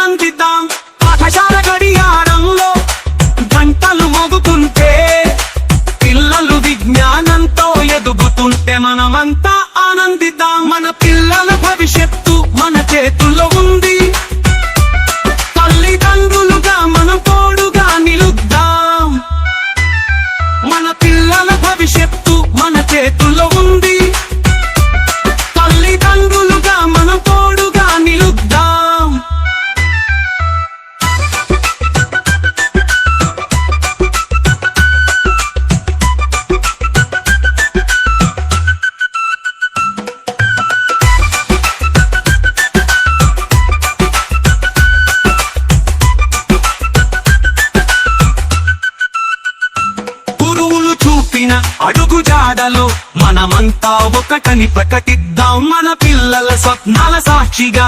nandita వేసిన అడుగు జాడలో మనమంతా ఒకటని ప్రకటిద్దాం మన పిల్లల స్వప్నాల సాక్షిగా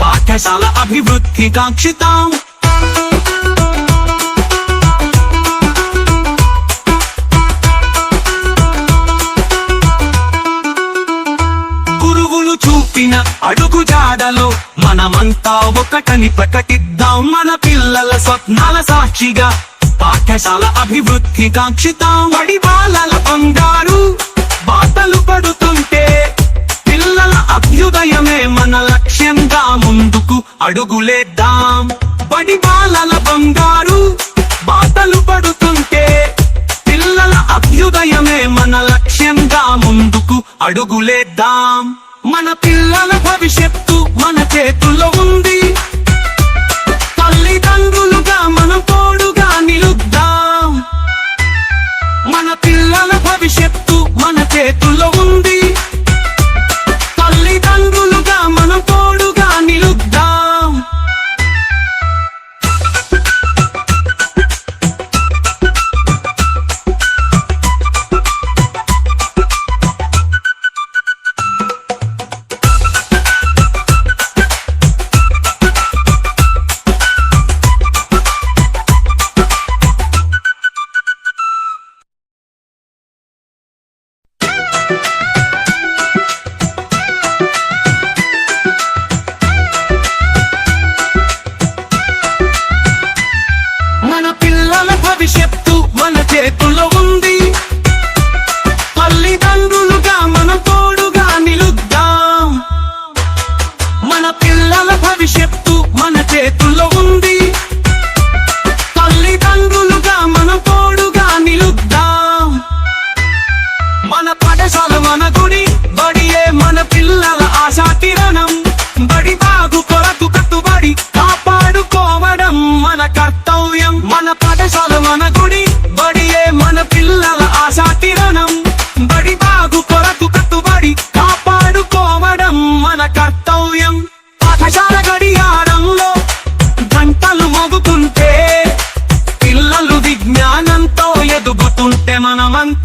పాఠశాల అభివృద్ధి కాంక్షితాం. చూపిన అడుగు జాడలో మనమంతా ఒకటని ప్రకటిద్దాం మన పిల్లల స్వప్నాల సాక్షిగా పాఠశాల అభివృద్ధి కాంక్షిత. వడివాలల బంగారు బాటలు పడుతుంటే పిల్లల అభ్యుదయమే మన లక్ష్యంగా ముందుకు అడుగులేద్దాం. వడివాలల బంగారు బాటలు పడుతుంటే పిల్లల అభ్యుదయమే మన లక్ష్యంగా ముందుకు అడుగులేద్దాం. మన పిల్లల భవిష్యత్తు మన చేతుల్లో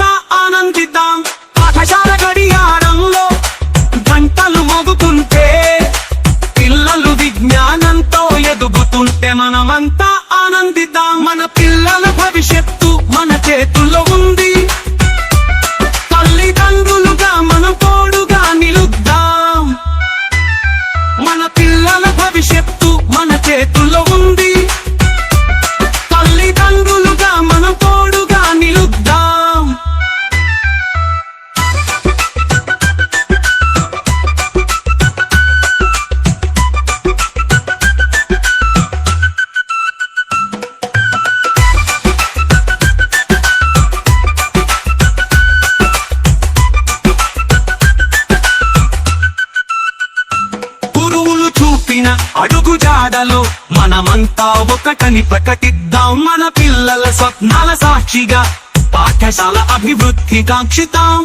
అంత పిల్లలు విజ్ఞానంతో ఎదుగుతుంటే మనమంతా ఆనందిద్దాం. మన పిల్లల భవిష్యత్తు మన చేతుల్లో ఉంది. తల్లిదండ్రులుగా మనం తోడుగా నిలుద్దాం. మన పిల్లల భవిష్యత్తు మన చేతుల్లో ఉంది. మనమంతా ఒకటని ప్రకటిద్దాం మన పిల్లల స్వప్నాల సాక్షిగా పాఠశాల అభివృద్ధి కాంక్షితాం.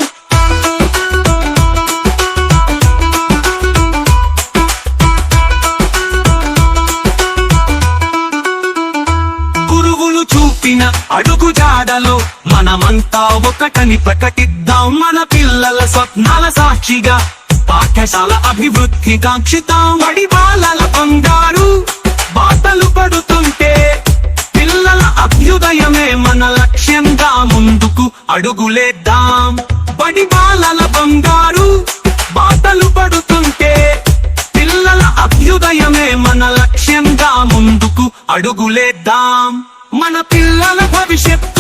గురువులు చూపిన అడుగు జాడలో మనమంతా ఒకటని ప్రకటిద్దాం మన పిల్లల స్వప్నాల సాక్షిగా పాఠశాల అభివృద్ధి కాంక్షితం. బడి బాలల బంగారు బాటలు పడుతుంటే పిల్లల అభ్యుదయమే మన లక్ష్యంగా ముందుకు అడుగులేద్దాం. బడి బాలల బంగారు బాటలు పడుతుంటే పిల్లల అభ్యుదయమే మన లక్ష్యంగా ముందుకు అడుగులేద్దాం. మన పిల్లల భవిష్యత్తు